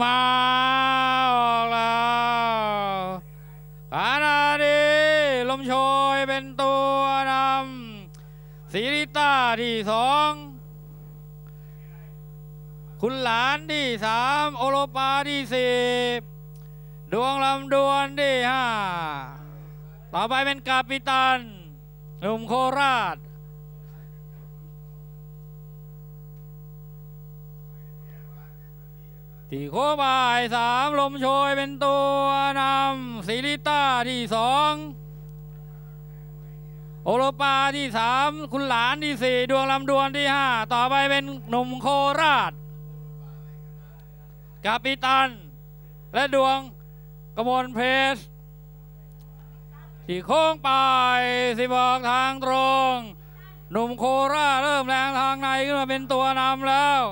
มาออกแล้วขานาดีลมโชยเป็นตัวนำสีริต้าที่สองคุณหลานที่สามโอโลปาที่สี่ดวงลำดวนที่ห้าต่อไปเป็นกาปิตันหนุ่มโคราช ที่โคบายสามลมโชยเป็นตัวนำซิลิต้าที่สองโอโลปาที่สามคุณหลานที่สี่ดวงลำดวนที่ห้าต่อไปเป็นหนุ่มโคราชกาปิตัน และดวงกมลเพชรที่โค้งไปสิบอกทางตรง หนุ่มโคราชเริ่มแรงทางในขึ้นมาเป็นตัวนำแล้ว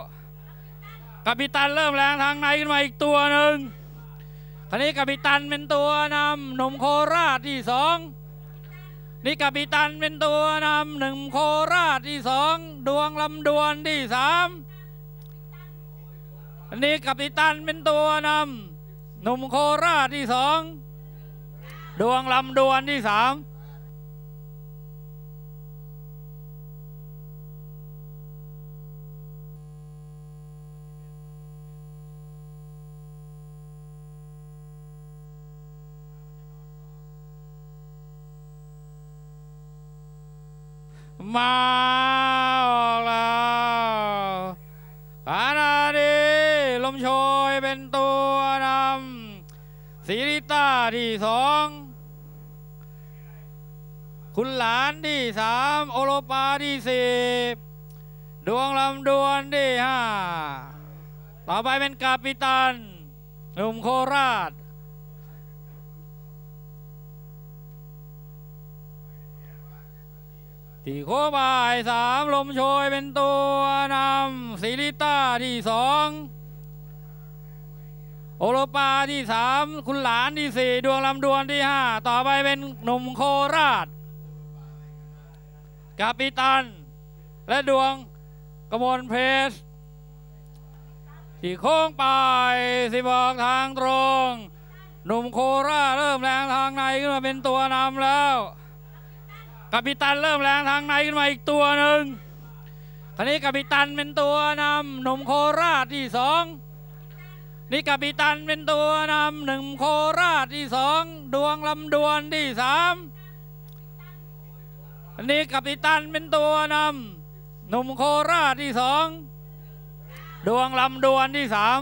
กัปตันเริ่มแรงทางในขึ้นมาอีกตัวหนึ่งคราวนี้กัปตันเป็นตัวนำหนุ่มโคราชที่สองนี่กัปตันเป็นตัวนำหนึ่งโคราชที่สองดวงลำดวนที่สามอันนี้กัปตันเป็นตัวนำหนุ่มโคราชที่สองดวงลำดวนที่สาม มาออกแล้วขานาดีลมโชยเป็นตัวนำสีริต้าที่สองคุณหลานที่สามโอโลปาที่สี่ดวงลำดวนที่ห้าต่อไปเป็นกาปิตันหนุ่มโคราช ที่โคบายสามลมโชยเป็นตัวนำซิลิต้าที่สองโอโลปาที่สามคุณหลานที่สี่ดวงลำดวนที่ห้าต่อไปเป็นหนุ่มโคราชกาปิตัน และดวงกมลเพชรที่โค้งไปสิบอกทางตรง หนุ่มโคราชเริ่มแรงทางในขึ้นมาเป็นตัวนำแล้ว กัปตันเริ่มแรงทางในขึ้นมาอีกตัวหนึ่งคราวนี้กัปตันเป็นตัวนำหนุ่มโคราชที่สองนี่กัปตันเป็นตัวนำหนึ่งโคราชที่สองดวงลำดวนที่สามอันนี้กัปตันเป็นตัวนำหนุ่มโคราชที่สองดวงลำดวนที่สาม